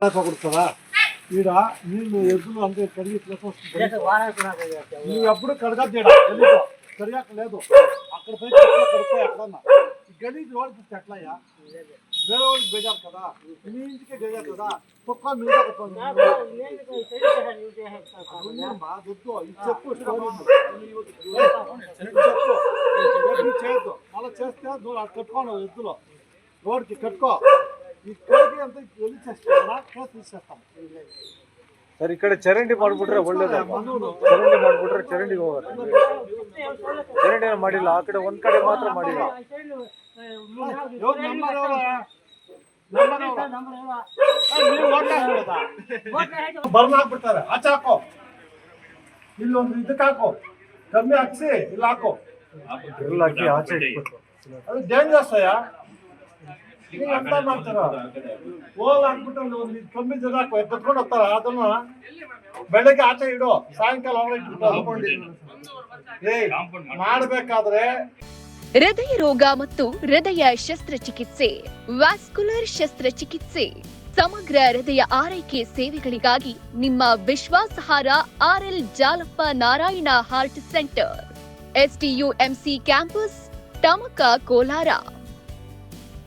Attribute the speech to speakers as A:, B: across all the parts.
A: కొడుతుందా ఈడ నీళ్ళు ఎద్దులు అంటే కడిగి నువ్వు ఎప్పుడు కడగద్దు కడిగాక లేదు. అక్కడ పోయి ఎక్కడన్నా. ఈ గలీజు వాడికి ఎట్లయ్యా వేరే వాళ్ళకి బేజారు కదా. మీ ఇంటికే బేజారు కదా. కుక్క మీద వద్దు. చెప్పు చెప్పు. మళ్ళీ చేస్తే నువ్వు కట్టుకోను ఎద్దులో. రోడ్కి కట్టుకో.
B: ಸರ್ ಈ ಕಡೆ ಚರಂಡಿ ಮಾಡ್ಬಿಟ್ರೆ ಒಳ್ಳೇದು ಚರಂಡಿ ಮಾಡ್ಬಿಟ್ರೆ ಚರಂಡಿಗೆ ಹೋಗುತ್ತೆ. ಚರಂಡಿ ಮಾಡಿಲ್ಲ ಆ ಕಡೆ ಒಂದ್ ಕಡೆ ಮಾತ್ರ ಮಾಡಿಲ್ಲ.
A: ಬರ್ನಾಕ್ಬಿಡ್ತಾರೆ ಆಚೆ ಹಾಕೋ ಇಲ್ಲೊಂದು ಇದಕ್ಕೆ ಹಾಕೋ. ಕಮ್ಮಿ ಹಾಕ್ಸಿ ಇಲ್ಲ ಹಾಕೋ.
B: ಹಾಕಿ ಆಚೆ
A: ಅದು ಡೇಂಜರ್ಸ್ ಅಯ್ಯ. ನೀವು ಎಂತ ಮಾಡ್ತಾರ. ಹೋಲ್ ಹಾಕ್ಬಿಟ್ಟು ಒಂದು ಒಂದು ಕಮ್ಮಿ ಜನ ಹಾಕೋ ಕತ್ಕೊಂಡು ಹೋಗ್ತಾರ ಅದನ್ನ ಬೆಳಗ್ಗೆ ಆಚೆ ಇಡು ಸಾಯಂಕಾಲ ಮಾಡ್ಬೇಕಾದ್ರೆ
C: ಹೃದಯ ರೋಗ ಮತ್ತು ಹೃದಯ ಶಸ್ತ್ರಚಿಕಿತ್ಸೆ ವ್ಯಾಸ್ಕುಲರ್ ಶಸ್ತ್ರಚಿಕಿತ್ಸೆ ಸಮಗ್ರ ಹೃದಯ ಆರೈಕೆ ಸೇವೆಗಳಿಗಾಗಿ ನಿಮ್ಮ ವಿಶ್ವಾಸಾರ್ಹ RL Jalappa Narayana heart centre STUMC campus Tamaka Kolar.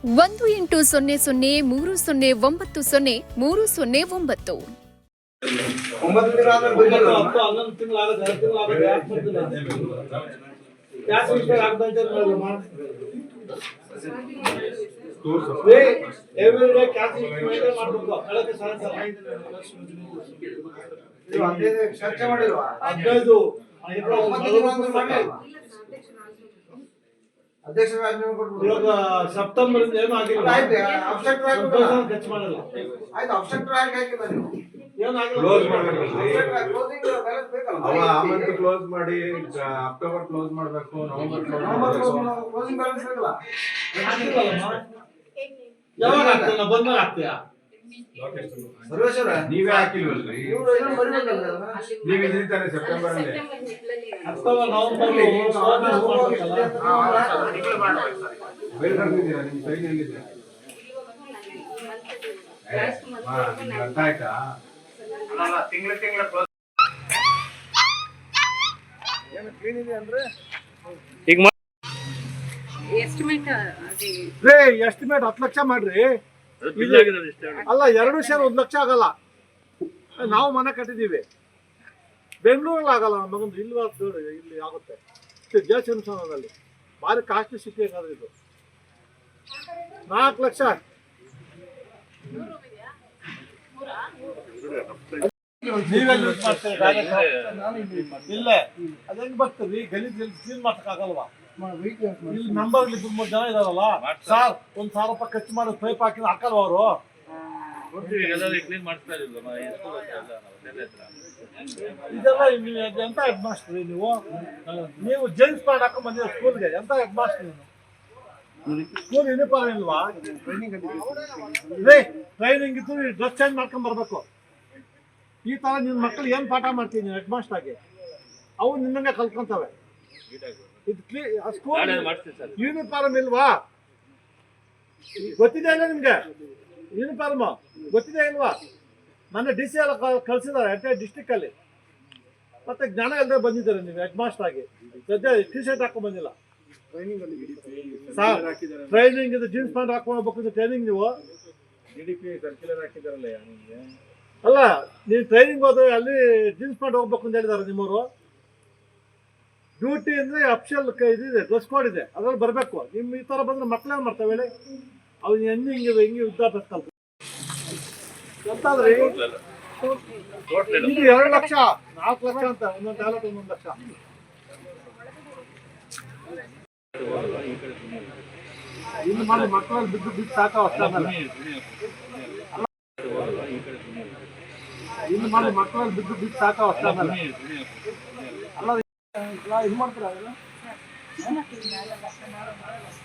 C: ಒಂದು ಎಂಟು ಸೊನ್ನೆ ಸೊನ್ನೆ ಮೂರು ಸೊನ್ನೆ ಒಂಬತ್ತು ಸೊನ್ನೆ ಮೂರು ಸೊನ್ನೆ ಒಂಬತ್ತು.
D: ಚರ್ಚೆ ಮಾಡಿಲ್ವಾ?
A: ಇವಾಗ ಸೆಪ್ಟೆಂಬರ್ ಏನೂ ಆಗಿಲ್ಲ. ಖರ್ಚು ಮಾಡಲ್ಲ.
D: ಆಯ್ತು ಅಬ್ಸ್ಟ್ರಾಕ್ಟ್ ಹಾಕಿ ಹಾಕಿಲ್ಲ ನೀವು.
A: ಏನಾಗಿಲ್ಲ
E: Close ಮಾಡ್ಬೇಕು.
D: ಕ್ಲೋಸಿಂಗ್ ಬ್ಯಾಲೆನ್ಸ್ ಬೇಕಲ್ಲ?
E: ಅವ ಆ ಕ್ಲೋಸ್ ಮಾಡಿ ಅಕ್ಟೋಬರ್ ಕ್ಲೋಸ್ ಮಾಡಬೇಕು ನವೆಂಬರ್ ಕ್ಲೋಸ್?
A: ಯಾವಾಗ ಬಂದ್ಮೇಲೆ ಆಗ್ತೀಯಾ?
E: ನೀವೇ ಹಾಕಿಲ್ವಲ್ರಿ? ನೀವ್ ಇದ್ರಿ ತಾನೆ ಸೆಪ್ಟೆಂಬರ್ ಅಲ್ಲಿ.
A: ನವೆಂಬರ್
E: ಅರ್ಥ ಆಯ್ತಾ
B: ಏನು ಕ್ಲೀನ್ ಇದೆ ಅಂದ್ರೆ
F: ಎಸ್ಟಿಮೇಟ್ ಅದೇ.
A: ರೇ ಎಸ್ಟಿಮೇಟ್ ಹತ್ತು ಲಕ್ಷ ಮಾಡ್ರಿ. ಅಲ್ಲ ಎರಡು ಸೇರಿ ಒಂದ್ ಲಕ್ಷ ಆಗಲ್ಲ. ನಾವು ಮನೆ ಕಟ್ಟಿದೀವಿ ಬೆಂಗಳೂರಲ್ಲಿ ಆಗಲ್ಲ ನಮ್ಮ ಮಗಂದು ಇಲ್ಲಿ ಇಲ್ಲಿ ಆಗುತ್ತೆ. ಜಯಚಂದ್ರನಲ್ಲಿ ಭಾರಿ ಕಾಸ್ಟ್ಲಿ ಸಿಟಿ ಏನಾದ್ರೂ ಇದು. ನಾಲ್ಕು ಲಕ್ಷ. ನೀವೆಲ್ಲ ಯೂಸ್ ಮಾಡ್ತೀರಿ? ಇಲ್ಲೇ. ಅದು ಹೆಂಗ್ ಗಲೀಜ್ ಕ್ಲೀನ್ ಮಾಡಕ್ಕಾಗಲ್ವಾ ಇಲ್ಲಿ ನಂಬರ್ ನಂಬರ್ಲಿ ಮೂರು ಜನ ಇದಾರಲ್ಲ. ಸಾರ್ ಒಂದ್ ಸಾವಿರ ರೂಪಾಯಿ ಖರ್ಚು ಮಾಡಿ ಪೈಪ್ ಹಾಕಿ ಹಾಕಲ್ವ ಅವರು? ಇದೆಲ್ಲ ನೀವು ಎಂತ ಹೆಡ್ ಮಾಸ್ಟರ್ ನೀವು? ನೀವು ಜೇಮ್ಸ್ ಪ್ಯಾಂಟ್ ಹಾಕೊಂಡ್ ಬಂದಿರೋ ಸ್ಕೂಲ್ಗೆ ಎಂತ ಹೆಡ್ ಮಾಸ್ಟರ್ ನೀವು ಸ್ಕೂಲ್ ಯೂನಿಫಾರ್ಮ್ ಇಲ್ವಾ ಟ್ರೈನಿಂಗ್ ಇದ್ದು ಡ್ರೆಸ್ ಚೇಂಜ್ ಮಾಡ್ಕೊಂಡ್ ಬರ್ಬೇಕು. ಈ ತರ ನಿನ್ ಮಕ್ಳು ಏನ್ ಪಾಠ ಮಾಡ್ತೀನಿ ನೀವು ಹೆಡ್ ಮಾಸ್ಟರ್ ಆಗಿ? ಅವು ನಿನ್ನೇ ಕಲ್ತ್ಕೊಂತವೆ. ಇದು ಕ್ಲೀ ಸ್ಕೂಲ್ ಯೂನಿಫಾರ್ಮ್ ಇಲ್ವಾ? ಗೊತ್ತಿದೆ ಅಲ್ಲ ನಿಮ್ಗೆ? ಯೂನಿಫಾರ್ಮ್ ಗೊತ್ತಿದೆ ಇಲ್ವಾ? ನನ್ನ ಡಿ ಸಿ ಎಲ್ಲ ಕ- ಕಳ್ಸಿದ್ದಾರೆ ಎಂಟೇ ಡಿಸ್ಟಿಕ್ ಅಲ್ಲಿ. ಮತ್ತೆ ಜ್ಞಾನ ಇಲ್ಲದೆ ಬಂದಿದ್ದಾರೆ ನೀವು ಹೆಡ್ ಮಾಸ್ಟರ್ ಆಗಿ. ಸದ್ಯ ಟಿ ಶರ್ಟ್ ಹಾಕೊಂಡ್ ಬಂದಿಲ್ಲ ಟ್ರೈನಿಂಗ್ ಇದು ಜೀನ್ಸ್ ಪ್ಯಾಂಟ್ ಹಾಕೊಂಡು ಹೋಗ್ಬೇಕು ಟ್ರೈನಿಂಗ್ ನೀವು? ಅಲ್ಲ ನೀವು ಟ್ರೈನಿಂಗ್ ಹೋದ್ರೆ ಅಲ್ಲಿ ಜೀನ್ಸ್ ಪ್ಯಾಂಟ್ ಹೋಗ್ಬೇಕು ಅಂತ ಹೇಳಿದಾರೆ ನಿಮ್ಮವರು. ಡ್ಯೂಟಿ ಅಂದ್ರೆ ಅಫಿಷಿಯಲ್ ಇದಿದೆ ಡ್ರೆಸ್ ಕೋಡ್ ಇದೆ ಅದ್ರಲ್ಲಿ ಬರಬೇಕು. ನಿಮ್ ಈ ತರ ಬಂದ್ರೆ ಮಕ್ಳೇನ್ ಮಾಡ್ತಾವೆ ಹೇಳಿ? ಅವ್ ಹೆಂಗೆ ಹಿಂಗೆ ಹೆಂಗೆ ಎಂತಾದ್ರಿ ಇದು ಎರಡು ಲಕ್ಷ. ನಾಲ್ಕು ಲಕ್ಷ ಅಂತ ಒಂದೊಂದು ಟ್ಯಾಲೆಂಟ್ ಒಂದೊಂದು ಲಕ್ಷ. ಇನ್ನು ಮಾಡಿ ಮಕ್ಕಳಲ್ಲಿ ಬಿದ್ದು ಬಿದ್ದು ಸಾಕಾವ ಇನ್ನು ಮಾಡಿ ಮಕ್ಕಳಲ್ಲಿ ಬಿದ್ದು ಬಿದ್ದು ಸಾಕಾವ ಅಲ್ಲ, ಇದು ಮಾಡ್ತೀರಾ?